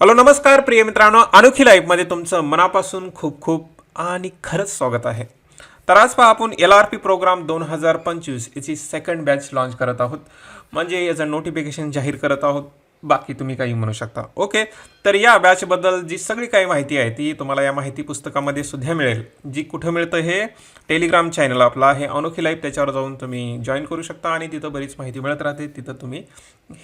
Hello नमस्कार प्रिय मित्रांनो अनोखी लाईफमध्ये तुमचं मनापासून खूप खूप आणि खरंच स्वागत आहे. तर आज पहा आपण एल आर पी प्रोग्राम दोन हजार पंचवीस याची सेकंड बॅच लॉन्च करत आहोत. म्हणजे याचं नोटिफिकेशन जाहीर करत आहोत. बाकी तुम्ही काही म्हणू शकता. ओके तर या बॅचबद्दल जी सगळी काही माहिती आहे ती तुम्हाला या माहिती पुस्तकामध्ये सुद्धा मिळेल. जी कुठं मिळतं हे टेलिग्राम चॅनल आपला हे अनोखी लाईफ त्याच्यावर जाऊन तुम्ही जॉईन करू शकता आणि तिथं बरीच माहिती मिळत राहते. तिथं तुम्ही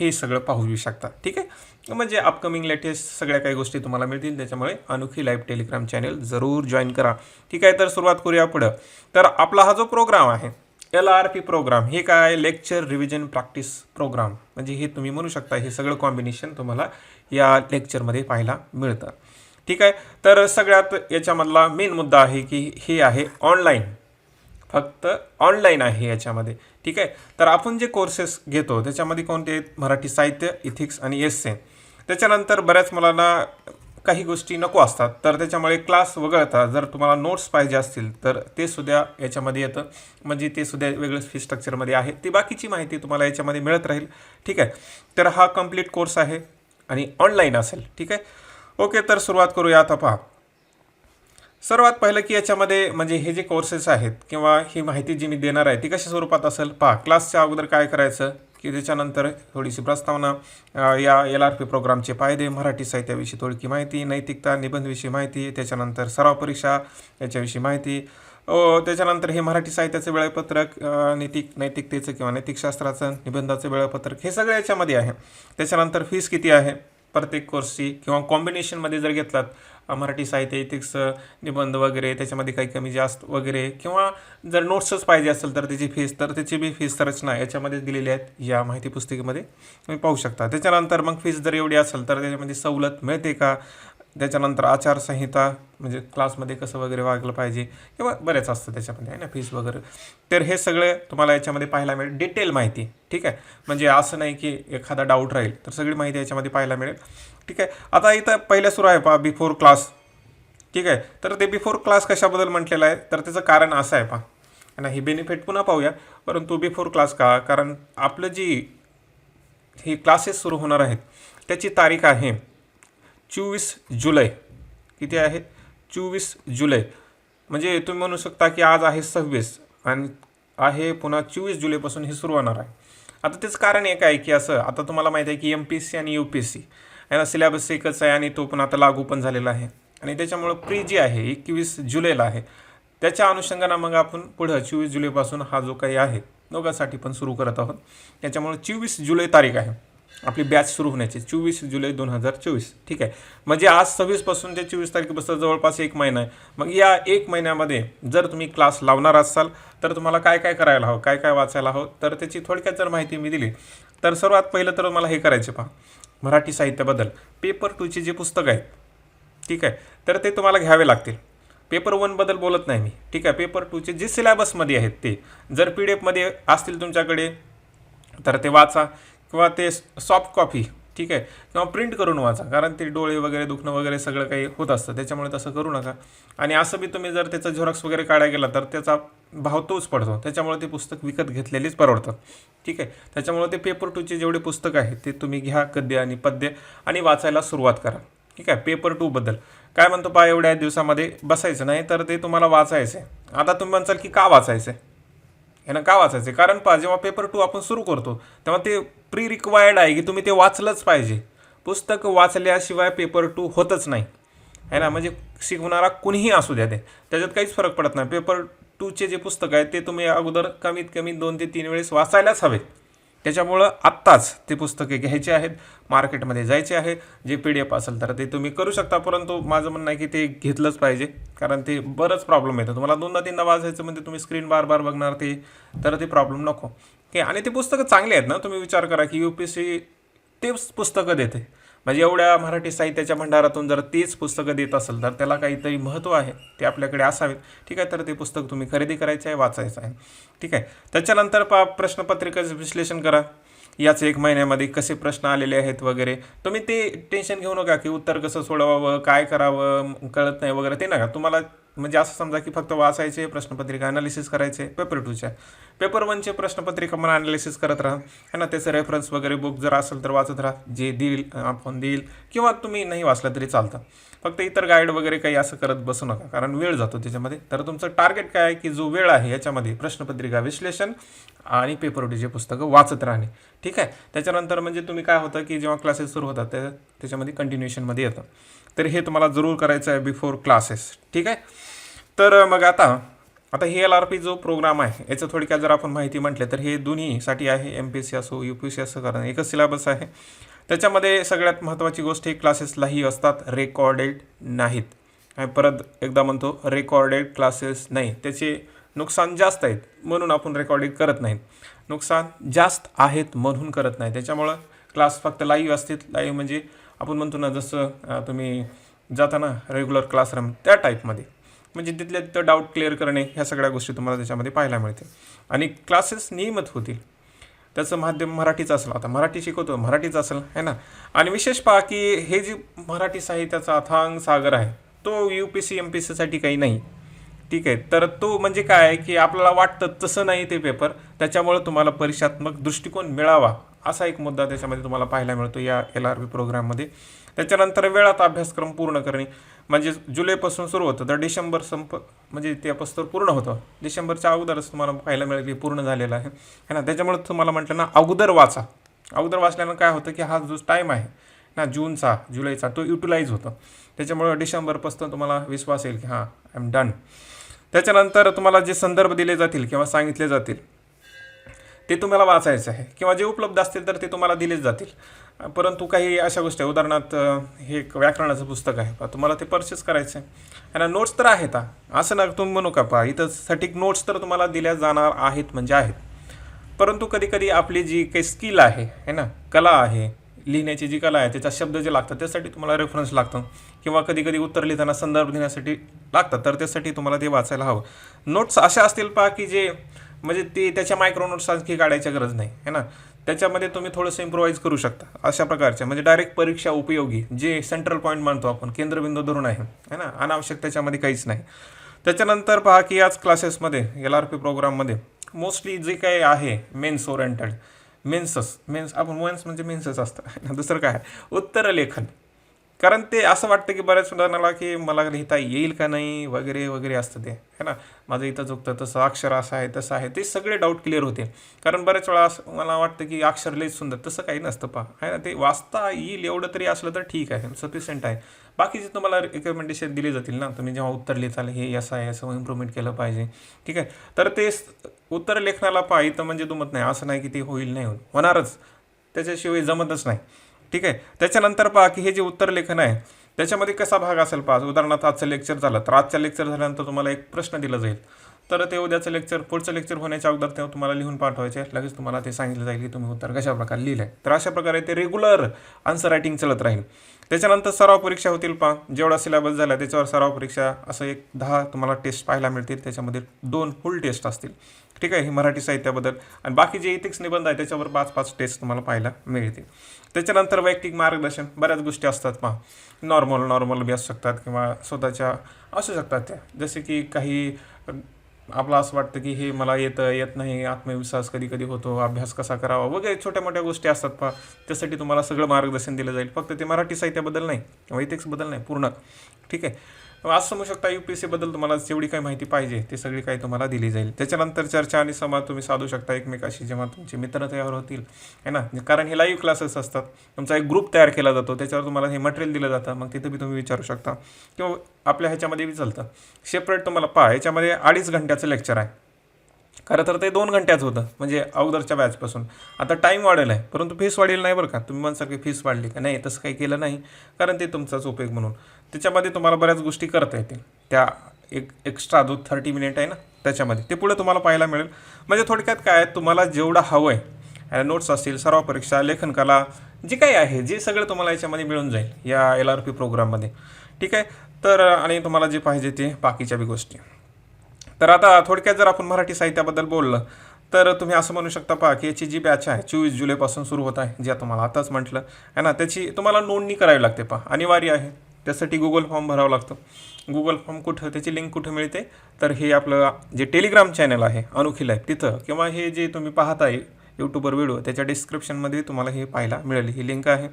हे सगळं पाहू शकता. ठीक आहे? म्हणजे अपकमिंग लेटेस्ट सगळ्या काही गोष्टी तुम्हाला मिळतील. त्याच्यामुळे अनोखी लाईफ टेलिग्राम चॅनल जरूर जॉईन करा. ठीक आहे? तर सुरुवात करूया पुढं. तर आपला हा जो प्रोग्राम आहे एल आर पी प्रोग्राम हे काय? Lecture revision practice program. म्हणजे हे तुम्ही म्हणू शकता हे सगळं कॉम्बिनेशन तुम्हाला या लेक्चरमध्ये पाहायला मिळतं. ठीक आहे? तर सगळ्यात याच्यामधला मेन मुद्दा आहे की हे आहे ऑनलाईन फक्त ऑनलाईन आहे याच्यामध्ये. ठीक आहे? तर आपण जे कोर्सेस घेतो त्याच्यामध्ये कोणते आहेत? मराठी साहित्य इथिक्स आणि एस त्याच्यानंतर बऱ्याच मुलांना काही गोष्टी नको असतात. तर त्याच्यामुळे क्लास वगळता जर तुम्हाला नोट्स पाहिजे असतील तर ते सुद्धा याच्यामध्ये येतं. म्हणजे ते सुद्धा वेगळं फी स्ट्रक्चरमध्ये आहे. ती बाकीची माहिती तुम्हाला याच्यामध्ये मिळत राहील. ठीक आहे? तर हा कंप्लीट कोर्स आहे आणि ऑनलाईन असेल. ठीक आहे? ओके तर सुरुवात करूया आता पहा सर्वात पहिलं की याच्यामध्ये म्हणजे हे जे कोर्सेस आहेत किंवा ही माहिती जी मी देणार आहे ती कशा स्वरूपात असेल? पहा क्लासच्या अगोदर काय करायचं? की त्याच्यानंतर थोडीशी प्रस्तावना या एल आर पी प्रोग्रामचे फायदे मराठी साहित्याविषयी थोडकी माहिती नैतिकता निबंधविषयी माहिती त्याच्यानंतर सराव परीक्षा याच्याविषयी माहिती. त्याच्यानंतर हे मराठी साहित्याचं वेळापत्रक नैतिक नैतिकतेचं किंवा नैतिकशास्त्राचं निबंधाचं वेळापत्रक हे सगळं याच्यामध्ये आहे. त्याच्यानंतर फीस किती आहे? प्रत्येक कोर्सची किंवा कॉम्बिनेशनमध्ये जर घेतलात मराठी साहित्य इथिक्स निबंध वगैरे त्याच्यामध्ये काही कमी जास्त वगैरे किंवा जर नोट्सच पाहिजे असेल तर त्याची फीस तर त्याची बी फीस रचना याच्यामध्ये दिलेली आहेत या माहिती पुस्तिकेमध्ये. तुम्ही पाहू शकता. त्याच्यानंतर मग फीस जर एवढी असेल तर त्याच्यामध्ये सवलत मिळते का? त्याच्यानंतर आचारसंहिता म्हणजे क्लासमध्ये कसं वगैरे वागलं पाहिजे किंवा बरेच असतं त्याच्यामध्ये आहे ना फीस वगैरे. तर हे सगळे तुम्हाला याच्यामध्ये पाहायला मिळेल. डिटेल माहिती ठीक आहे? म्हणजे असं नाही की एखादा डाऊट राहील तर सगळी माहिती याच्यामध्ये पाहायला मिळेल ठीक आहे? आता इथं पहिलं सुरू आहे पहा बिफोर क्लास ठीक आहे? तर ते बिफोर क्लास कशाबद्दल म्हटलेलं आहे? तर त्याचं कारण असं आहे पहा. आणि ही बेनिफिट पुन्हा पाहूया परंतु बिफोर क्लास का? कारण आपलं जी ही क्लासेस सुरू होणार आहेत त्याची तारीख आहे. चोवीस जुलै. किती आहे? चोवीस जुलै. म्हणजे तुम्ही म्हणू शकता की आज आहे सव्वीस आणि आहे पुन्हा चोवीस जुलैपासून हे सुरू होणार आहे. आता तेच कारण एक आहे की असं आता तुम्हाला माहिती आहे की एम पी एस सी आणि यू पी एस सी याला सिलेबस एकच आहे आणि तो पण आता लागू पण झालेला आहे. आणि त्याच्यामुळं प्री जी आहे एकवीस जुलैला आहे. त्याच्या अनुषंगानं मग आपण पुढं चोवीस जुलैपासून हा जो काही आहे दोघांसाठी पण सुरू करत आहोत. त्याच्यामुळे चोवीस जुलै तारीख आहे. आपली बॅच सुरू होण्याची. चोवीस जुलै दोन हजार चोवीस. ठीक आहे. म्हणजे आज सव्वीसपासून ते चोवीस तारखेपासून जवळपास एक महिना आहे. मग या एक महिन्यामध्ये जर तुम्ही क्लास लावणार असाल तर तुम्हाला काय काय करायला हवं काय काय वाचायला हवं तर त्याची थोडक्यात जर माहिती मी दिली तर सर्वात पहिलं तर मला हे करायचे पहा. मराठी साहित्याबद्दल पेपर टूची जे पुस्तक आहेत ठीक आहे तर ते तुम्हाला घ्यावे लागतील. पेपर वनबद्दल बोलत नाही मी. ठीक आहे पेपर टूचे जे सिलेबसमध्ये आहेत ते जर पी डी एफमध्ये असतील तुमच्याकडे तर ते वाचा. किंवा ते सॉफ्ट कॉपी ठीक आहे? किंवा प्रिंट करून वाचा कारण ते डोळे वगैरे दुखणं वगैरे सगळं काही होत असतं. त्याच्यामुळे तसं करू नका. आणि असं बी तुम्ही जर त्याचा झेरॉक्स वगैरे काढायला गेला तर त्याचा भाव तोच पडतो. त्याच्यामुळे ते पुस्तक विकत घेतलेलीच परवडतं ठीक आहे? त्याच्यामुळे ते पेपर टूचे जेवढे पुस्तक आहेत ते तुम्ही घ्या गद्य आणि पद्य आणि वाचायला सुरुवात करा. ठीक आहे? पेपर टूबद्दल काय म्हणतो पा एवढ्या दिवसामध्ये बसायचं नाही तर ते तुम्हाला वाचायचं आहे आता तुम्ही म्हणसाल की का वाचायचं आहे ह्यानं का वाचायचं कारण पा जेव्हा पेपर टू आपण सुरू करतो तेव्हा ते प्री रिक्वायर्ड आहे की तुम्ही ते वाचलंच पाहिजे. पुस्तक वाचल्याशिवाय पेपर टू होतच नाही. आहे ना? म्हणजे शिकवणारा कुणीही असू द्या ते. त्याच्यात काहीच फरक पडत नाही. पेपर टूचे जे पुस्तक आहे ते तुम्ही अगोदर कमीत कमी दोन ते तीन वेळेस वाचायलाच हवेत. त्याच्यामुळं आत्ताच ते पुस्तके घ्यायचे आहेत मार्केटमध्ये जायचे आहे. जे पी डी एफ असेल तर ते तुम्ही करू शकता परंतु माझं म्हणणं आहे की ते घेतलंच पाहिजे कारण ते बरंच प्रॉब्लेम येतं. तुम्हाला दोनदा तीनदा वाचायचं म्हणजे तुम्ही स्क्रीन बार बार बघणार ते तर ते प्रॉब्लेम नको. की आणि ते पुस्तकं चांगले आहेत ना तुम्ही विचार करा की यू पी सी तेच पुस्तकं देते. म्हणजे एवढ्या मराठी साहित्याच्या भंडारातून जर तेच पुस्तकं देत असेल तर त्याला काहीतरी महत्त्व आहे. ते आपल्याकडे असावेत. ठीक आहे तर ते पुस्तक तुम्ही खरेदी करायचं आहे वाचायचं आहे. ठीक आहे. त्याच्यानंतर पा प्रश्नपत्रिकेचं विश्लेषण करा. याच एक महिन्यामध्ये कसे प्रश्न आलेले आहेत वगैरे. तुम्ही ते टेन्शन घेऊ नका की उत्तर कसं सोडवावं काय करावं कळत नाही वगैरे. ते नका. तुम्हाला म्हणजे असं समजा की फक्त वाचायचे प्रश्नपत्रिका अनालिसिस करायचे पेपर टूच्या पेपर वनचे प्रश्नपत्रिका मला अनालिसिस करत राहा. है ना त्याचं रेफरन्स वगैरे बुक जर असेल तर वाचत राहा. जे देईल आपण देईल. किंवा तुम्ही नाही वाचलं तरी चालतं. फक्त इतर गाईड वगैरे काही असं करत बसू नका. कारण वेळ जातो त्याच्यामध्ये. तर तुमचं टार्गेट काय आहे की जो वेळ आहे याच्यामध्ये प्रश्नपत्रिका विश्लेषण आणि पेपर टूचे पुस्तकं वाचत राहणे. ठीक आहे? त्याच्यानंतर म्हणजे तुम्ही काय होतं की जेव्हा क्लासेस सुरू होतात त्या त्याच्यामध्ये कंटिन्युएशनमध्ये येतं. तर हे तुम्हाला जरूर करायचं आहे बिफोर क्लासेस ठीक आहे? तर मग आता आता हे एल आर पी जो प्रोग्राम आहे याचं थोडक्यात जर आपण माहिती म्हटले तर हे दोन्हीसाठी आहे एम पी सी असो यू पी सी असो कारण एकच सिलेबस आहे. त्याच्यामध्ये सगळ्यात महत्त्वाची गोष्ट ही क्लासेसलाही असतात रेकॉर्डेड नाहीत. आणि परत एकदा म्हणतो रेकॉर्डेड क्लासेस नाही. त्याचे नुकसान जास्त आहेत म्हणून आपण रेकॉर्डिंग करत नाहीत. नुकसान जास्त आहेत म्हणून करत नाही. त्याच्यामुळं क्लास फक्त लाईव्ह असतील. लाईव्ह म्हणजे आपण म्हणतो ना जसं तुम्ही जाताना रेग्युलर क्लासरूम त्या टाईपमध्ये म्हणजे तिथल्या तिथं डाऊट क्लिअर करणे ह्या सगळ्या गोष्टी तुम्हाला त्याच्यामध्ये पाहायला मिळतील. आणि क्लासेस नियमित होतील. त्याचं माध्यम मराठीचं असेल. आता मराठी शिकवतो मराठीच असेल है ना? आणि विशेष पहा की हे जे मराठी साहित्याचा अथांग सागर आहे तो U P C M P सीसाठी काही नाही. ठीक आहे. तर तो म्हणजे काय आहे की आपल्याला वाटतं तसं नाही ते पेपर त्याच्यामुळं तुम्हाला परीक्षात्मक दृष्टिकोन मिळावा असा एक मुद्दा त्याच्यामध्ये तुम्हाला पाहायला मिळतो या एल आर बी प्रोग्राममध्ये त्याच्यानंतर वेळात अभ्यासक्रम पूर्ण करणे. म्हणजे जुलैपासून सुरू होतं. तर डिसेंबर संप म्हणजे ते पस्तर पूर्ण होतं. डिसेंबरच्या अगोदरच तुम्हाला पाहायला मिळेल की पूर्ण झालेलं आहे. है ना? त्याच्यामुळे तुम्हाला म्हटलं ना अगोदर वाचा. अगोदर वाचल्यानं काय होतं की हा जो टाईम आहे ना जूनचा जुलैचा तो युटिलाइज होतो. त्याच्यामुळं डिसेंबरपासून तुम्हाला विश्वास येईल की हां आय एम डन त्याच्यानंतर तुम्हाला जे संदर्भ दिले जातील किंवा सांगितले जातील ते तुम्हाला वाचायचं आहे. किंवा जे उपलब्ध असतील तर ते तुम्हाला दिलेच जातील. परंतु काही अशा गोष्टी आहे उदाहरणार्थ हे एक व्याकरणाचं पुस्तक आहे. पा तुम्हाला ते परचेस करायचं आहे आणि नोट्स तर आहेत हा. असं ना तुम्ही म्हणू का पहा इथं सटीक नोट्स तर तुम्हाला दिल्या जाणार आहेत म्हणजे आहेत. परंतु कधीकधी आपली जी काही स्किल आहे है ना कला आहे लिहिण्याची जी कला आहे त्याचा शब्द जे लागतात त्यासाठी तुम्हाला रेफरन्स लागतं. किंवा कधी कधी उत्तर लिहिताना संदर्भ देण्यासाठी लागतात. तर त्यासाठी तुम्हाला ते वाचायला हवं. नोट्स अशा असतील पहा की जे म्हणजे ते त्याच्या मायक्रो नोट्स आणखी काढायची गरज नाही है ना? त्याच्यामध्ये तुम्ही थोडंसं इम्प्रोवाईज करू शकता अशा प्रकारच्या म्हणजे डायरेक्ट परीक्षा उपयोगी जे सेंट्रल पॉईंट मानतो आपण केंद्रबिंदू धरून आहे है ना? अनावश्यक त्याच्यामध्ये काहीच नाही. त्याच्यानंतर पहा की याच क्लासेसमध्ये एल आर पी प्रोग्राममध्ये मोस्टली जे काही आहे मेन्स ओरिएंटेड मेन्सस मेन्स आपण मेन्स म्हणजे मेन्सच असतं. दुसरं काय? उत्तरलेखन. कारण ते असं वाटतं की बऱ्याच उदाहरणाला की मला लिहिता येईल का नाही वगैरे वगैरे असतं ते. है ना? माझं इथं चुकतं तसं अक्षर असं आहे तसं आहे. ते सगळे डाऊट क्लिअर होते. कारण बऱ्याच वेळा असं मला वाटतं की अक्षर लई सुंदर तसं काही नसतं पहा. है ना? ते वाचता येईल एवढं तरी असलं तर ठीक आहे. सफिशियंट आहे. बाकीचे तुम्हाला रिकमेंडेशन दिले जातील ना? तुम्ही जेव्हा उत्तर लिहिताल हे असं आहे असं इम्प्रूव्हमेंट केलं पाहिजे. ठीक आहे? तर ते उत्तर लेखनाला पाय तर म्हणजे दुमत नाही असं नाही की ते होईल नाही होईल. होणारच. त्याच्याशिवाय जमतच नाही. ठीक आहे? त्याच्यानंतर पहा की हे जे उत्तर लेखन आहे त्याच्यामध्ये कसा भाग असेल पहा? उदाहरणार्थ आजचं लेक्चर झालं. तर आजचं लेक्चर झाल्यानंतर तुम्हाला एक प्रश्न दिला जाईल. तर ते उद्याचं लेक्चर पुढचं लेक्चर होण्याच्या अगोदर तेव्हा तुम्हाला लिहून पाठवायचे. लगेच तुम्हाला ते सांगितलं जाईल की तुम्ही उत्तर कशा प्रकारे लिहिलं आहे तर अशा प्रकारे ते रेग्युलर आन्सर रायटिंग चालत राहील. त्याच्यानंतर सराव परीक्षा होतील पहा. जेवढा सिलेबस झाला त्याच्यावर सराव परीक्षा असं एक दहा तुम्हाला टेस्ट पाहायला मिळतील. त्याच्यामध्ये दोन फुल टेस्ट असतील. ठीक आहे? ही मराठी साहित्याबद्दल. आणि बाकी जे इथिक्स निबंध आहे त्याच्यावर पाच पाच टेस्ट तुम्हाला पाहायला मिळतील. त्याच्यानंतर वैयक्तिक मार्गदर्शन. बऱ्याच गोष्टी असतात पहा. नॉर्मल नॉर्मल बी असू शकतात किंवा स्वतःच्या असू शकतात त्या. जसे की काही आपलं असं वाटतं की हे मला येतं येत नाही आत्मविश्वास कधी कधी होतो अभ्यास कसा करावा वगैरे छोट्या मोठ्या गोष्टी असतात पहा. त्यासाठी तुम्हाला सगळं मार्गदर्शन दिलं जाईल. फक्त ते मराठी साहित्याबद्दल नाही वैयक्तिकबद्दल नाही पूर्ण. ठीक आहे? हो, असं समजू शकता यू पी एस सीबद्दल तुम्हाला जेवढी काही माहिती पाहिजे ती सगळी काही तुम्हाला दिली जाईल. त्याच्यानंतर चर्चा आणि संवाद तुम्ही साधू शकता एकमेकाशी जेव्हा तुमचे मित्र तयार होतील है ना? कारण हे लाईव्ह क्लासेस असतात. तुमचा एक ग्रुप तयार केला जातो त्याच्यावर तुम्हाला हे मटेरियल दिलं जातं मग तिथं बी तुम्ही विचारू शकता. किंवा आपल्या ह्याच्यामध्ये बी चालतं. सेपरेट तुम्हाला पहा ह्याच्यामध्ये अडीच घंट्याचं लेक्चर आहे. खरं तर ते दोन घंट्याचं होतं म्हणजे अगोदरच्या बॅचपासून आता टाईम वाढेल आहे परंतु फीस वाढेल नाही बरं का? तुम्ही म्हणसाल की फीस वाढली का? नाही तसं काही केलं नाही कारण ते तुमचाच उपयोग म्हणून. त्याच्यामध्ये तुम्हाला बऱ्याच गोष्टी करता येतील. त्या एक एक्स्ट्रा जो थर्टी मिनिट आहे ना त्याच्यामध्ये. ते पुढे तुम्हाला पाहायला मिळेल. म्हणजे थोडक्यात काय तुम्हाला जेवढं हवं आहे नोट्स असतील सराव परीक्षा लेखनकला जे काही आहे जे सगळं तुम्हाला याच्यामध्ये मिळून जाईल या एल आर पी प्रोग्राममध्ये ठीक आहे? तर आणि तुम्हाला जे पाहिजे ते बाकीच्या बी गोष्टी. तर आता थोडक्यात जर आपण मराठी साहित्याबद्दल बोललं तर तुम्ही असं म्हणू शकता पहा की याची जी बॅच आहे चोवीस जुलैपासून सुरू होत आहे जे तुम्हाला आताच म्हटलं आहे ना? त्याची तुम्हाला नोंदणी करावी लागते पहा. अनिवार्य आहे. त्यासाठी गुगल फॉर्म भरावं लागतं. गुगल फॉर्म कुठं त्याची लिंक कुठं मिळते? तर हे आपलं जे टेलिग्राम चॅनल आहे अनोखी लाईफ तिथं. किंवा हे जे तुम्ही पाहताय यूट्यूबवर व्हिडिओ त्याच्या डिस्क्रिप्शनमध्ये तुम्हाला हे पाहायला मिळेल. ही लिंक आहे.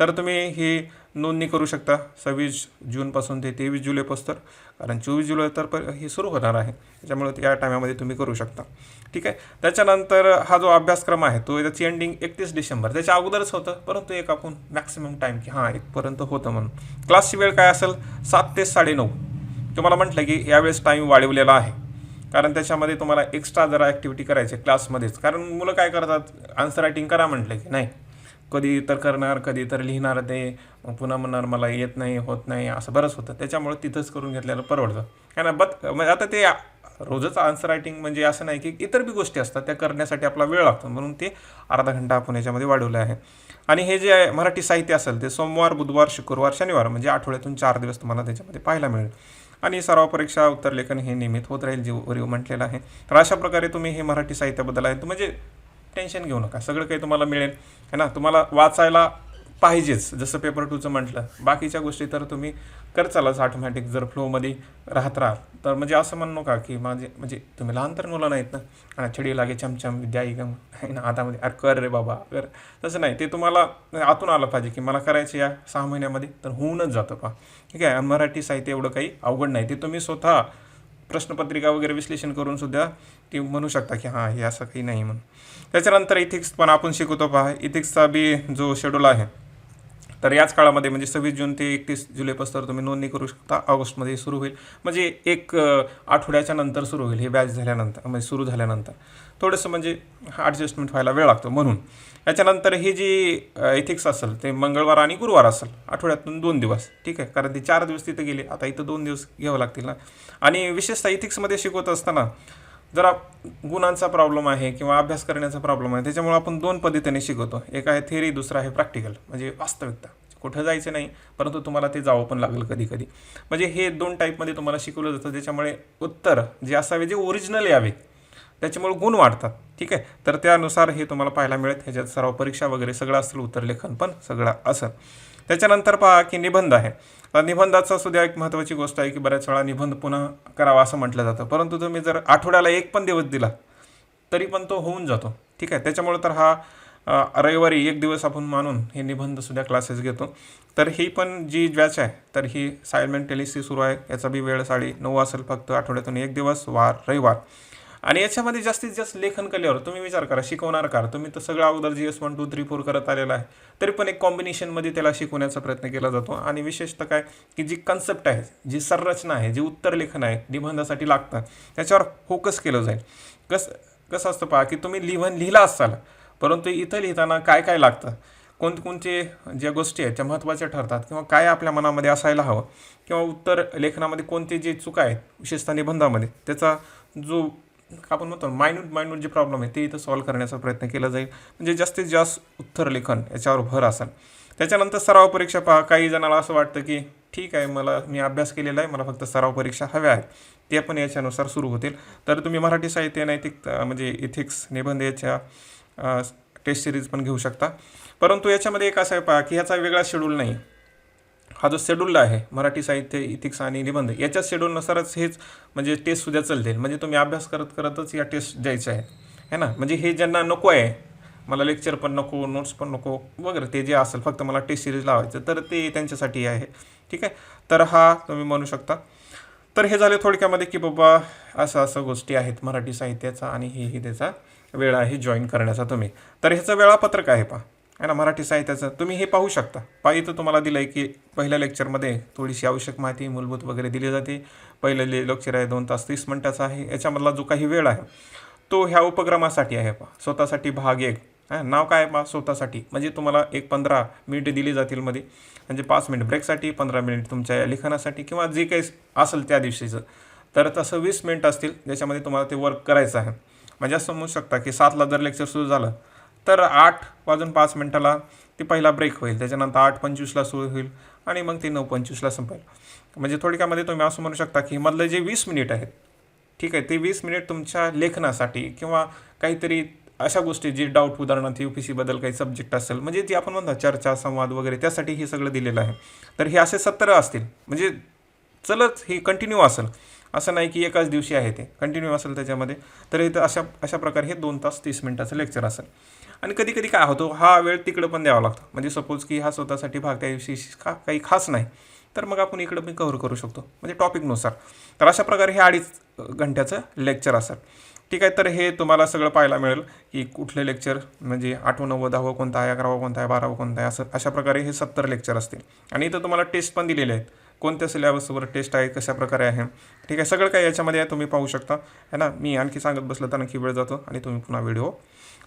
तर तुम्ही हे नोंदणी करू शकता सव्वीस जूनपासून ते तेवीस जुलैपासून कारण चोवीस जुलै तर प हे सुरू होणार आहे. त्याच्यामुळे या टायमामध्ये तुम्ही करू शकता. ठीक आहे? त्याच्यानंतर हा जो अभ्यासक्रम आहे तो त्याची एंडिंग एकतीस डिसेंबर. त्याच्या अगोदरच होतं परंतु एक आपण मॅक्सिमम टाईम की हां एकपर्यंत होतं म्हणून. क्लासची वेळ काय असेल? सात ते साडेनऊ. तुम्हाला म्हटलं की यावेळेस टाईम वाढवलेला आहे. कारण त्याच्यामध्ये तुम्हाला एक्स्ट्रा जरा ॲक्टिव्हिटी करायची आहे क्लासमध्येच कारण मुलं काय करतात? आन्सर रायटिंग करा म्हटलं की नाही. कधी तर करणार कधी तर लिहिणार ते. मग पुन्हा म्हणणार मला येत नाही होत नाही असं बरंच होतं. त्याच्यामुळे तिथंच करून घेतलेलं परवडतं. काय ना बत म्हणजे आता ते रोजच आन्सर रायटिंग म्हणजे असं नाही की इतर बी गोष्टी असतात त्या करण्यासाठी आपला वेळ लागतो. म्हणून ते अर्धा घंटा आपण याच्यामध्ये वाढवलं आहे. आणि हे जे आहे मराठी साहित्य असेल ते सोमवार बुधवार शुक्रवार शनिवार म्हणजे आठवड्यातून चार दिवस तुम्हाला त्याच्यामध्ये पाहायला मिळेल. आणि सराव परीक्षा उत्तरलेखन हे नियमित होत राहील जे वरीव म्हटलेलं आहे. तर अशा प्रकारे तुम्ही हे मराठी साहित्याबद्दल आहे म्हणजे टेन्शन घेऊ नका. सगळं काही तुम्हाला मिळेल. है ना? तुम्हाला वाचायला पाहिजेच जसं पेपर टूचं म्हटलं. बाकीच्या गोष्टी तर तुम्ही करचालच ऑटोमॅटिक जर फ्लोमध्ये राहत राहाल तर म्हणजे असं म्हणू नका की माझे म्हणजे तुम्ही लहान तर मुलं नाहीत ना? आणि छडी लागे चमचम विद्या इगम. आहे ना? हातामध्ये म्हणजे, अरे कर रे बाबा कर. तसं नाही. ते तुम्हाला आतून आलं पाहिजे की मला करायचं या सहा महिन्यामध्ये तर होऊनच जातं पहा ठीक आहे? मराठी साहित्य एवढं काही अवघड नाही. ते तुम्ही स्वतः प्रश्नपत्रिका वगैरे विश्लेषण करून सुद्धा ती म्हणू शकता की हां हे असं काही नाही म्हणून. त्याच्यानंतर इथिक्स पण आपण शिकवतो पहा. इथिक्सचा बी जो शेड्यूल आहे तर याच काळामध्ये म्हणजे सव्वीस जून ते एकतीस जुलैपासून तुम्ही नोंदणी करू शकता. ऑगस्टमध्ये सुरू होईल. म्हणजे एक आठवड्याच्या नंतर सुरू होईल. हे बॅच झाल्यानंतर म्हणजे सुरू झाल्यानंतर. थोडंसं म्हणजे ॲडजस्टमेंट व्हायला वेळ लागतो म्हणून. याच्यानंतर ही जी इथिक्स असेल ते मंगळवार आणि गुरुवार असेल आठवड्यातून दोन दिवस ठीक आहे? कारण ते चार दिवस तिथे गेले आता इथं दोन दिवस घ्यावं लागतील ना? आणि विशेषतः इथिक्समध्ये शिकवत असताना जरा गुणांचा प्रॉब्लेम आहे किंवा अभ्यास करण्याचा प्रॉब्लेम आहे त्याच्यामुळे आपण दोन पद्धतीने शिकवतो. एक आहे थेरी दुसरं आहे प्रॅक्टिकल म्हणजे वास्तविकता. कुठं जायचं नाही परंतु तुम्हाला ते जावं पण लागेल कधी कधी म्हणजे हे दोन टाईपमध्ये तुम्हाला शिकवलं जातं त्याच्यामुळे उत्तर जे असावे जे ओरिजिनल यावे त्याच्यामुळे गुण वाढतात. ठीक आहे? तर त्यानुसार हे तुम्हाला पाहायला मिळेल. ह्याच्यात सराव परीक्षा वगैरे सगळं असेल उत्तरलेखन पण सगळं असेल. त्याच्यानंतर पहा की निबंध आहे. निबंधाचा सुद्धा एक महत्त्वाची गोष्ट आहे की बऱ्याच वेळा निबंध पुन्हा करावा असं म्हटलं जातं. परंतु तुम्ही जर आठवड्याला एक पण दिवस दिला तरी पण तो होऊन जातो. ठीक आहे? त्याच्यामुळे तर हा रविवारी एक दिवस आपण मानून हे निबंधसुद्धा क्लासेस घेतो. तर ही पण जी बॅच आहे तर ही सायमेंट टेलिसी सुरू आहे. याचा बी वेळ साडे नऊ असेल फक्त. आठवड्यातून एक दिवस वार रविवार. आणि याच्यामध्ये जास्तीत जास्त लेखन कलेवर तुम्ही विचार करा शिकवणार का? तुम्ही तर सगळं अगोदर G S one two three four करत आलेला आहे. तरी पण एक कॉम्बिनेशनमध्ये त्याला शिकवण्याचा प्रयत्न केला जातो. आणि विशेषतः काय की जी कन्सेप्ट आहे जी संरचना आहे जी उत्तर लेखन आहे निबंधासाठी लागतं त्याच्यावर फोकस केलं जाईल. कसं कसं असतं पहा की तुम्ही लिहन लिहिला असाल परंतु इथं लिहिताना काय काय लागतं? कोणकोणते ज्या गोष्टी आहेत त्या महत्त्वाच्या ठरतात किंवा काय आपल्या मनामध्ये असायला हवं किंवा उत्तर लेखनामध्ये कोणते जे चुका आहेत विशेषतः निबंधामध्ये त्याचा जो आपण म्हणतो मायन्यूट मायन्यूट जे प्रॉब्लेम आहे ते इथं सॉल्व्ह करण्याचा प्रयत्न केला जाईल. म्हणजे जास्तीत जास्त उत्तर लेखन याच्यावर भर असेल. त्याच्यानंतर सराव परीक्षा पहा. काही जणाला असं वाटतं की ठीक आहे मला मी अभ्यास केलेला आहे. मला फक्त सराव परीक्षा हव्या आहेत. ते पण याच्यानुसार सुरू होतील. तर तुम्ही मराठी साहित्य नैतिक म्हणजे इथिक्स निबंध याच्या टेस्ट सिरीज पण घेऊ शकता. परंतु याच्यामध्ये एक असं आहे पहा की ह्याचा वेगळा शेड्यूल नाही. हा जो शेड्यूल आहे मराठी साहित्य इथिक्स आणि निबंध याच्या शेड्यूलनुसारच हेच म्हणजे टेस्टसुद्धा चालतील. म्हणजे तुम्ही अभ्यास करत करतच या टेस्ट द्यायचं आहे है ना? म्हणजे हे ज्यांना नको आहे मला लेक्चर पण नको नोट्स पण नको वगैरे ते जे असेल फक्त मला टेस्ट सिरीज लावायचं तर ते त्यांच्यासाठी आहे. ठीक आहे? तर हा तुम्ही म्हणू शकता. तर हे झाले थोडक्यामध्ये की बाबा असं असं गोष्टी आहेत मराठी साहित्याचा आणि हे ही त्याचा वेळ आहे जॉईन करण्याचा तुम्ही. तर ह्याचं वेळापत्रक आहे पहा. आहे ना मराठी साहित्याचं. तुम्ही हे पाहू शकता. पाहिजे तर तुम्हाला दिलं आहे की पहिल्या लेक्चरमध्ये थोडीशी आवश्यक माहिती मूलभूत वगैरे दिली जाते. पहिलं ले लेक्चर आहे दोन तास तीस मिनटाचा आहे. याच्यामधला जो काही वेळ आहे तो ह्या उपक्रमासाठी आहे पा. स्वतःसाठी भाग एक. हां नाव काय आहे स्वतःसाठी. म्हणजे तुम्हाला एक पंधरा मिनिटे दिली जातील मध्ये. म्हणजे पाच मिनिट ब्रेकसाठी पंधरा मिनिट तुमच्या या लिखाणासाठी किंवा जे काही असेल त्या दिवशीचं. तर तसं वीस मिनिट असतील ज्याच्यामध्ये तुम्हाला ते वर्क करायचं आहे. म्हणजे असं म्हणू शकता की सातला जर लेक्चर सुरू झालं तर आठ वाजून पाच मिनटाला ते पहिला ब्रेक होईल. त्याच्यानंतर आठ पंचवीसला सुरू होईल आणि मग ते नऊ पंचवीसला संपेल. म्हणजे थोडक्यामध्ये तुम्ही असं म्हणू शकता की मधले जे वीस मिनिट आहेत ठीक आहे ते वीस मिनिट तुमच्या लेखनासाठी किंवा काहीतरी अशा गोष्टी जी डाऊट उदाहरणार्थ यू पी सीबद्दल काही सब्जेक्ट असेल म्हणजे ती आपण म्हणतो चर्चा संवाद वगैरे त्यासाठी हे सगळं दिलेलं आहे. तर हे असे सत्तर असतील. म्हणजे चलत हे कंटिन्यू असेल. असं नाही की एकाच दिवशी आहे ते. कंटिन्यू असेल त्याच्यामध्ये. तर इथं अशा अशा प्रकारे हे दोन तास तीस मिनटाचं लेक्चर असेल. आणि कधी कधी काय होतो हा वेळ तिकडं पण द्यावा लागतो. म्हणजे सपोज की हा स्वतःसाठी भाग त्या दिवशी का काही खास नाही तर मग आपण इकडं पण कव्हर करू शकतो. म्हणजे टॉपिकनुसार तर अशा प्रकारे हे अडीच घंट्याचं लेक्चर असेल ठीक आहे तर हे तुम्हाला सगळं पाहायला मिळेल की कुठले लेक्चर म्हणजे आठवं नव्वद दहावं कोणतं आहे अकरावं कोणतं आहे बारावं कोणतं आहे असं अशा प्रकारे हे सत्तर लेक्चर असतील. आणि इथं तुम्हाला टेस्ट पण दिलेले आहेत. कोणत्या सिलेबसवर टेस्ट आहे कशा प्रकारे आहे. ठीक आहे सगळं काही याच्यामध्ये आहे तुम्ही पाहू शकता. है ना? मी आणखी सांगत बसलं तर आणखी वेळ जातो आणि तुम्ही पुन्हा व्हिडिओ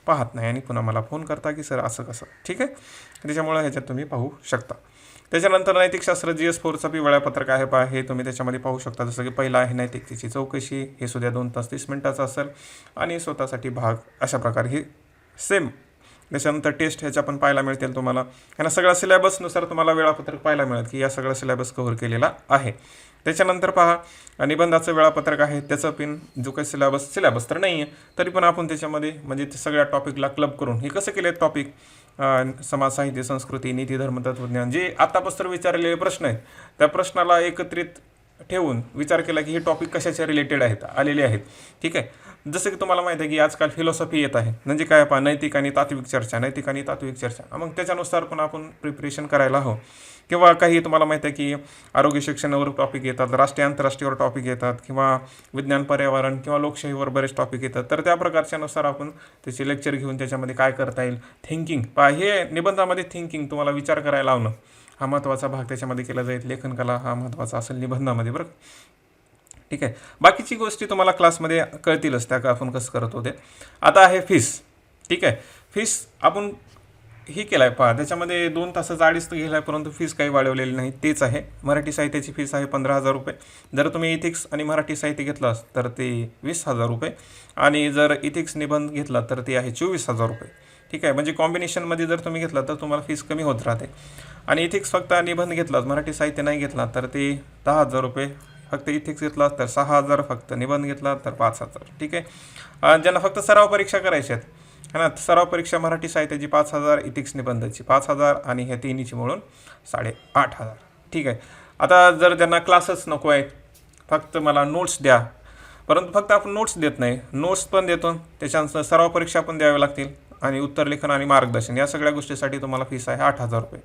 पाहत नाही आणि पुन्हा मला फोन करता की सर असं कसं? ठीक आहे? त्याच्यामुळं ह्याच्यात तुम्ही पाहू शकता. त्याच्यानंतर नैतिकशास्त्र जी एस फोरचं बी वेळापत्रक आहे पहा. हे तुम्ही त्याच्यामध्ये पाहू शकता. जसं की पहिला आहे नैतिकतेची चौकशी. हे सुद्धा दोन तास तीस मिनटाचं असेल. आणि स्वतःसाठी भाग. अशा प्रकारे हे सेम त्याच्यानंतर टेस्ट ह्याच्या पण पाहायला मिळतील तुम्हाला. ह्यांना सगळ्या सिलेबसनुसार तुम्हाला वेळापत्रक पाहायला मिळेल की या सगळा सिलेबस कव्हर केलेला आहे. त्याच्यानंतर पहा निबंधाचं वेळापत्रक आहे त्याचं पिन जो काही सिलेबस सिलेबस तर नाही आहे तरी पण आपण त्याच्यामध्ये म्हणजे ते सगळ्या टॉपिकला क्लब करून हे कसं केले टॉपिक समाज साहित्य संस्कृती नीती धर्म तत्वज्ञान जे आतापासून विचारलेले प्रश्न आहेत त्या प्रश्नाला एकत्रित ठेवून विचार केला की हे टॉपिक कशाच्या रिलेटेड आहेत आलेले आहेत. ठीक आहे? जसं की तुम्हाला माहिती आहे की आजकाल फिलॉसॉफी येत आहे. म्हणजे काय पहा नैतिक आणि तात्विक चर्चा नैतिक आणि तात्विक चर्चा. मग त्याच्यानुसार पण आपण प्रिपरेशन करायला हवं. किंवा काही तुम्हाला माहिती आहे की आरोग्य शिक्षणावर टॉपिक येतात राष्ट्रीय आंतरराष्ट्रीयवर टॉपिक येतात किंवा विज्ञान पर्यावरण किंवा लोकशाहीवर बरेच टॉपिक येतात. तर त्या प्रकारच्यानुसार आपण त्याचे लेक्चर घेऊन त्याच्यामध्ये काय करता येईल? थिंकिंग पा हे निबंधामध्ये थिंकिंग तुम्हाला विचार करायला लावणं हा महत्त्वाचा भाग त्याच्यामध्ये केला जाईल. लेखन कला हा महत्त्वाचा असेल निबंधामध्ये बरं ठीक आहे. बाकीची गोष्टी तुम्हाला क्लासमध्ये कळतीलच त्या का आपण कसं करत होते. आता आहे फीस ठीक आहे. फीस आपण ही केलं आहे पहा त्याच्यामध्ये दोन तासाचा अडीच तर गेला आहे परंतु फीस काही वाढवलेली नाही. तेच आहे. मराठी साहित्याची फीस आहे पंधरा हजार रुपये. जर तुम्ही इथिक्स आणि मराठी साहित्य घेतलास तर ते वीस हजार रुपये. आणि जर इथिक्स निबंध घेतला तर ते आहे चोवीस हजार रुपये. ठीक आहे? म्हणजे कॉम्बिनेशनमध्ये जर तुम्ही घेतला तर तुम्हाला फीस कमी होत राहते. आणि इथिक्स फक्त निबंध घेतलात मराठी साहित्य नाही घेतला तर ते दहा हजार रुपये. फक्त इथिक्स घेतला तर सहा हजार. फक्त निबंध घेतला तर पाच हजार. ठीक आहे? ज्यांना फक्त सराव परीक्षा करायच्या आहेत है ना सराव परीक्षा मराठी साहित्याची पाच हजार इथिक्स निबंधाची पाच हजार आणि ह्या तिन्हीची मिळून साडे आठ हजार. ठीक आहे. आता जर त्यांना क्लासेस नको आहेत फक्त मला नोट्स द्या. परंतु फक्त आपण नोट्स देत नाही. नोट्स पण देतो. त्याच्यानंतर सराव परीक्षा पण द्याव्या लागतील. आणि उत्तरलेखन आणि मार्गदर्शन या सगळ्या गोष्टीसाठी तुम्हाला फीस आहे आठ हजार रुपये.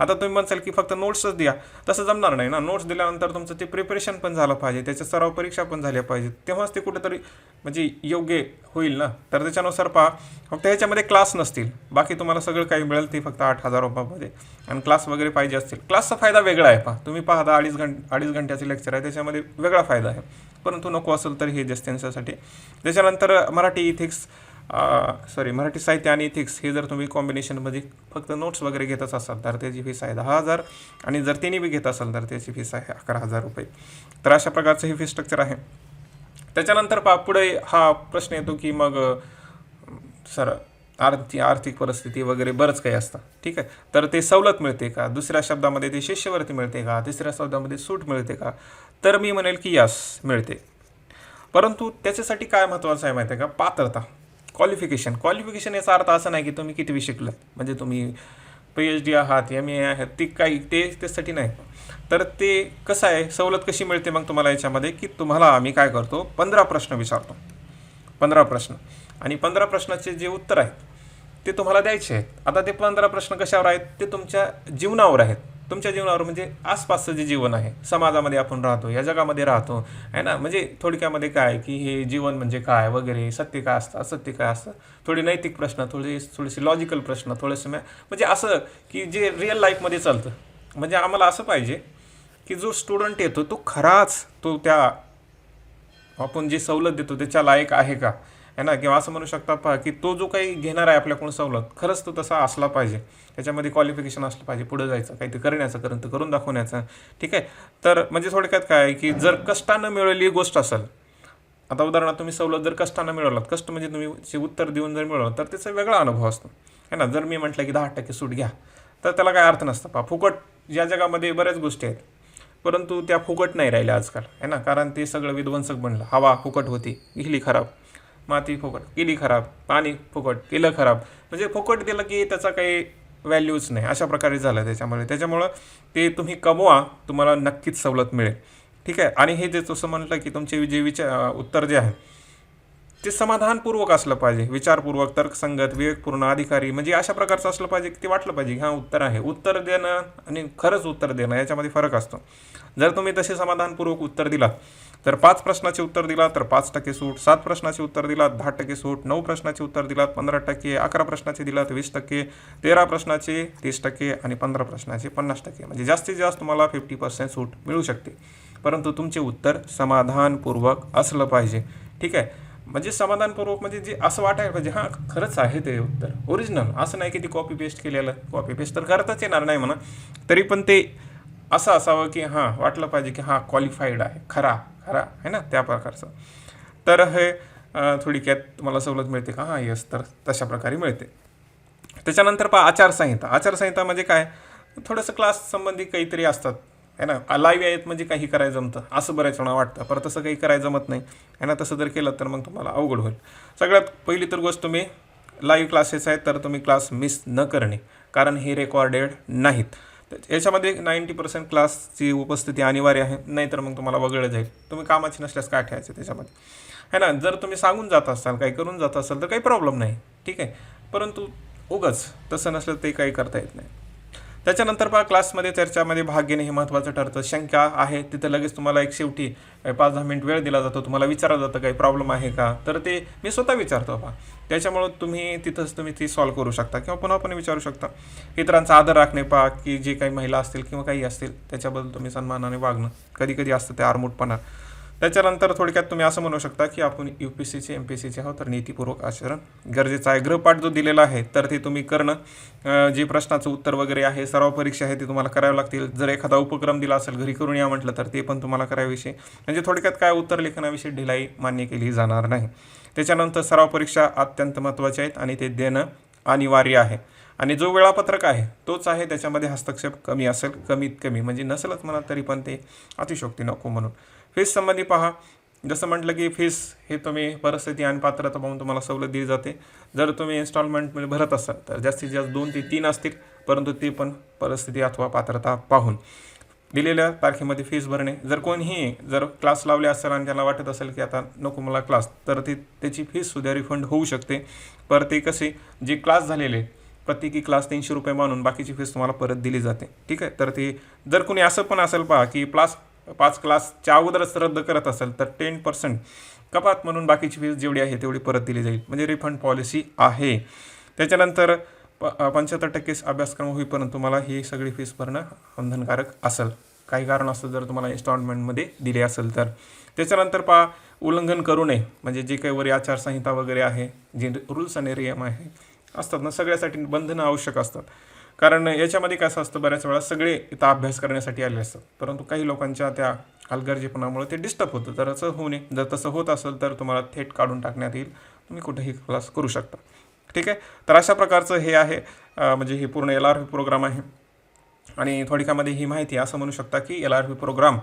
आता तुम्ही म्हणसाल की फक्त नोट्सच द्या. तसं जमणार नाही ना. नोट्स दिल्यानंतर तुमचं ते प्रिपरेशन पण झालं पाहिजे. त्याच्या सराव परीक्षा पण झाल्या पाहिजेत. तेव्हाच ते कुठेतरी म्हणजे योग्य होईल ना. तर त्याच्यानुसार पहा. फक्त ह्याच्यामध्ये क्लास नसतील. बाकी तुम्हाला सगळं काही मिळेल ते फक्त आठ हजार रुपयामध्ये. आणि क्लास वगैरे पाहिजे असतील. क्लासचा फायदा वेगळा आहे पहा. तुम्ही पाहता अडीच घंट अडीच घंट्याचे लेक्चर आहे. त्याच्यामध्ये वेगळा फायदा आहे. परंतु नको असेल तर हे जस्ट त्यांच्यासाठी. त्याच्यानंतर मराठी इथिक्स सॉरी मराठी साहित्य आणि इथिक्स हे जर तुम्ही कॉम्बिनेशनमध्ये फक्त नोट्स वगैरे घेतच असाल तर त्याची फीस आहे दहा हजार. आणि जर तिन्ही बी घेत असाल तर त्याची फीस आहे अकरा हजार रुपये. तर अशा प्रकारचं हे फी स्ट्रक्चर आहे. त्याच्यानंतर पा पुढे हा प्रश्न येतो की मग सर आर्थिक आर्थिक परिस्थिती वगैरे बरंच काही असतं. ठीक आहे? तर ते सवलत मिळते का? दुसऱ्या शब्दामध्ये ते शिष्यवृत्ती मिळते का? तिसऱ्या शब्दामध्ये सूट मिळते का? तर मी म्हणेल की यस मिळते. परंतु त्याच्यासाठी काय महत्त्वाचं आहे माहिती आहे का? पात्रता. क्वालिफिकेशन क्वालिफिकेशन याचा अर्थ असा नाही की तुम्ही किती शिकलात. म्हणजे तुम्ही पी एच डी आहात एम ए आहात ती काही ते त्यासाठी नाही. तर ते कसं आहे सवलत कशी मिळते मग तुम्हाला याच्यामध्ये? की तुम्हाला आम्ही काय करतो पंधरा प्रश्न विचारतो. पंधरा प्रश्न. आणि पंधरा प्रश्नाचे जे उत्तर आहेत ते तुम्हाला द्यायचे आहेत. आता ते पंधरा प्रश्न कशावर आहेत? ते तुमच्या जीवनावर आहेत. तुमच्या जीवनावर म्हणजे आसपासचं जे जीवन आहे समाजामध्ये आपण राहतो या जगामध्ये राहतो आहे ना? म्हणजे थोडक्यामध्ये काय की हे जीवन म्हणजे काय वगैरे सत्य काय असतं असत्य काय असतं? थोडी नैतिक प्रश्न थोडे थोडेसे लॉजिकल प्रश्न थोडेसे म्हणजे असं की जे रिअल लाईफमध्ये चालतं. म्हणजे आम्हाला असं पाहिजे की जो स्टुडंट येतो तो खराच तो त्या आपण जे सवलत देतो त्याच्या लायक आहे का? है ना? किंवा असं म्हणू शकता पहा की तो जो काही घेणार आहे आपल्याकडून सवलत खरंच तो तसा असला पाहिजे. त्याच्यामध्ये क्वालिफिकेशन असलं पाहिजे पुढे जायचं काहीतरी करण्याचं करून करून दाखवण्याचं. ठीक आहे? तर म्हणजे थोडक्यात काय आहे की जर कष्टानं मिळवलेली गोष्ट असेल आता उदाहरणार्थ तुम्ही सवलत जर कष्टानं मिळवलात कष्ट म्हणजे तुम्ही जे उत्तर देऊन जर मिळवलं तर त्याचा वेगळा अनुभव असतो. है ना? जर मी म्हटलं की दहा टक्के सूट घ्या तर त्याला काय अर्थ नसतं. पहा फुकट या जगामध्ये बऱ्याच गोष्टी आहेत परंतु त्या फुकट नाही राहिल्या आजकाल. है ना? कारण ते सगळं विध्वंसक बनलं. हवा फुकट होती गेली खराब. माती फुकट केली खराब पाणी फुकट केलं खराब. म्हणजे फुकट दिलं की त्याचा काही व्हॅल्यूच नाही. अशा प्रकारे झालं त्याच्यामुळे. त्याच्यामुळं ते तुम्ही कमवा तुम्हाला नक्कीच सवलत मिळेल. ठीक आहे? आणि हे जे तसं म्हटलं की तुमचे जे विचार उत्तर जे आहे ते समाधानपूर्वक असलं पाहिजे विचारपूर्वक तर्कसंगत विवेकपूर्ण अधिकारी म्हणजे अशा प्रकारचं असलं पाहिजे की ते वाटलं पाहिजे की उत्तर आहे. उत्तर देणं आणि खरंच उत्तर देणं याच्यामध्ये फरक असतो. जर तुम्ही तसे समाधानपूर्वक उत्तर दिलात तर पाच प्रश्नाचे उत्तर दिलात तर पाच टक्के सूट सात प्रश्नाचे उत्तर दिलात दहा टक्के सूट नऊ प्रश्नाचे उत्तर दिलात पंधरा टक्के अकरा प्रश्नाचे दिलात वीस टक्के तेरा प्रश्नाचे तीस टक्के आणि पंधरा प्रश्नाचे पन्नास टक्के. म्हणजे जास्तीत जास्त तुम्हाला फिफ्टी पर्सेंट सूट मिळू शकते. परंतु तुमचे उत्तर समाधानपूर्वक असलं पाहिजे. ठीक आहे? म्हणजे समाधानपूर्वक म्हणजे जे असं वाटायला पाहिजे हां खरंच आहे ते उत्तर. ओरिजिनल असं नाही की ते कॉपी पेस्ट केलेलं. कॉपी पेस्ट तर करताच येणार नाही म्हणा. तरी पण ते असं असावं की हां वाटलं पाहिजे की हां क्वालिफाईड आहे. खरा खरा आहे ना त्या प्रकारचं. तर हे थोडक्यात तुम्हाला सवलत मिळते का? हां यस तर तशा प्रकारे मिळते. त्याच्यानंतर पहा आचारसंहिता. आचारसंहिता म्हणजे काय? थोडंसं क्लास संबंधी काहीतरी असतात. है ना? लाईव्ह आहेत म्हणजे काही करायचं जमतं. असं बऱ्याच वेळा वाटतं. पर तसं काही करायचं जमत नाही. है ना? तसं जर केलं तर मग तुम्हाला अवघड होईल. सगळ्यात पहिली तर गोष्ट तुम्ही लाईव्ह क्लासेस आहेत तर तुम्ही क्लास मिस न करणे. कारण हे रेकॉर्डेड नाहीत. याच्यामध्ये नाईंटी पर्सेंट क्लासची उपस्थिती अनिवार्य आहे. नाहीतर मग तुम्हाला वगळलं जाईल. तुम्ही कामाची नसल्यास काय ठेवायचं त्याच्यामध्ये? है ना? जर तुम्ही सांगून जात असाल काही करून जात असाल तर काही प्रॉब्लेम नाही. ठीक आहे? परंतु उगच तसं नसलं ते काही करता येत नाही. त्याच्यानंतर पहा क्लासमध्ये चर्चामध्ये भाग घेणे हे महत्त्वाचं ठरतं. शंका आहे तिथं लगेच तुम्हाला एक शेवटी पाच दहा मिनिट वेळ दिला जातो. तुम्हाला विचारलं जातं काही प्रॉब्लेम आहे का? तर ते मी स्वतः विचारतो पहा. त्याच्यामुळं तुम्ही तिथंच तुम्ही ती सॉल्व्ह करू शकता किंवा पुन्हा पण विचारू शकता. इतरांचा आदर राखणे पहा की जे काही महिला असतील किंवा काही असतील त्याच्याबद्दल तुम्ही सन्मानाने वागणं. कधी कधी असतं ते आरमूटपणा. त्याच्यानंतर थोडक्यात तुम्ही असं म्हणू शकता की आपण यू पी सीचे एम पी सीचे आहोत तर नीतीपूर्वक आचरण गरजेचं आहे. गृहपाठ जो दिलेला आहे तर ते तुम्ही करणं जे प्रश्नाचं उत्तर वगैरे आहे सराव परीक्षा आहे ते तुम्हाला करावं लागतील. जर एखादा उपक्रम दिला असेल घरी करून या म्हटलं तर ते पण तुम्हाला कराविषयी म्हणजे थोडक्यात काय उत्तर लेखनाविषयी ढिलाई मान्य केली जाणार नाही. त्याच्यानंतर सराव परीक्षा अत्यंत महत्त्वाच्या आहेत आणि ते देणं अनिवार्य आहे. आणि जो वेळापत्रक आहे तोच आहे त्याच्यामध्ये हस्तक्षेप कमी असेल कमीत कमी. म्हणजे नसेलच म्हणा तरी पण ते अतिशोक्ती नको म्हणून. फीस संबंधी पहा. जसं म्हटलं की फीस हे तुम्ही परिस्थिती आणि पात्रता पाहून तुम्हाला सवलत दिली जाते. जर तुम्ही इन्स्टॉलमेंटमध्ये भरत असाल तर जास्तीत जास्त दोन ते तीन असतील परंतु ते पण परिस्थिती अथवा पात्रता पाहून. दिलेल्या तारखेमध्ये फीस भरणे. जर कोणीही जर क्लास लावले असेल आणि त्याला वाटत असेल की आता नको मला क्लास तर ती त्याची फीससुद्धा रिफंड होऊ शकते. पर ते कसे जे क्लास झालेले प्रत्येकी क्लास तीनशे रुपये मानून बाकीची फीस तुम्हाला परत दिली जाते. ठीक आहे? तर ती जर कोणी असं पण असेल पहा की क्लास पाच क्लासच्या अगोदरच रद्द करत असेल तर टेन पर्सेंट कपात म्हणून बाकीची फीस जेवढी आहे तेवढी परत दिली जाईल. म्हणजे रिफंड पॉलिसी आहे. त्याच्यानंतर प पंच्याहत्तर टक्केच अभ्यासक्रम होईपर्यंत तुम्हाला ही सगळी फीस भरणं बंधनकारक असेल. काही कारण असतं जर तुम्हाला इन्स्टॉलमेंटमध्ये दिले असेल तर. त्याच्यानंतर पहा उल्लंघन करू नये. म्हणजे जे काही वरी आचारसंहिता वगैरे आहे जे रूल्स आणि नियम आहे असतात ना सगळ्यासाठी बंधनं आवश्यक असतात. कारण याच्यामध्ये कसं असतं बऱ्याच वेळा सगळे इथं अभ्यास करण्यासाठी आले असतात. परंतु काही लोकांच्या त्या हलगर्जीपणामुळे ते डिस्टर्ब होतं. तर असं होऊ नये. जर तसं होत असेल तर तुम्हाला थेट काढून टाकण्यात येईल. तुम्ही कुठेही क्लास करू शकता. ठीक आहे? तर अशा प्रकारचं हे आहे. म्हणजे हे पूर्ण एल आर व्ही प्रोग्राम आहे. आणि थोडक्यामध्ये ही माहिती असं म्हणू शकता की एल आर व्ही प्रोग्राम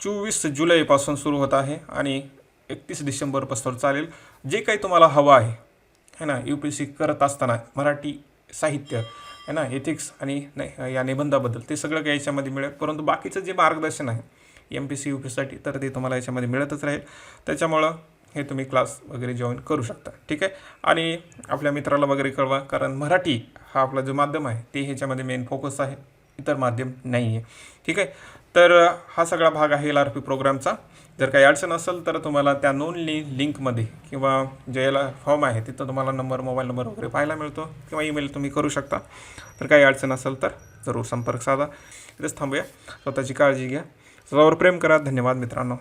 चोवीस जुलैपासून सुरू होत आहे आणि एकतीस डिसेंबरपासून चालेल. जे काही तुम्हाला हवं आहे है ना? यू पी सी करत असताना मराठी साहित्य है ना एथिक्स आणि नाही या निबंधाबद्दल ते सगळं काही याच्यामध्ये मिळेल. परंतु बाकीचं जे मार्गदर्शन आहे एम पी सी यू पीसाठी तर ते तुम्हाला याच्यामध्ये मिळतच राहील. त्याच्यामुळं हे तुम्ही क्लास वगैरे जॉईन करू शकता. ठीक आहे? आणि आपल्या मित्राला वगैरे कळवा कारण मराठी हा आपला जो माध्यम आहे ते ह्याच्यामध्ये मेन फोकस आहे. इतर माध्यम नाही आहे ठीक आहे? तर हा सगळा भाग आहे एल आर पी प्रोग्रामचा. जर काही अडचण असेल तर तुम्हाला त्या नोंदणी लिंकमध्ये किंवा जे याला फॉर्म आहे तिथं तुम्हाला नंबर मोबाईल नंबर वगैरे पाहायला मिळतो किंवा ईमेल तुम्ही करू शकता. तर काही अडचण असेल तर जरूर संपर्क साधा. इथेच थांबूया. स्वतःची काळजी घ्या. स्वतःवर प्रेम करा. धन्यवाद मित्रांनो.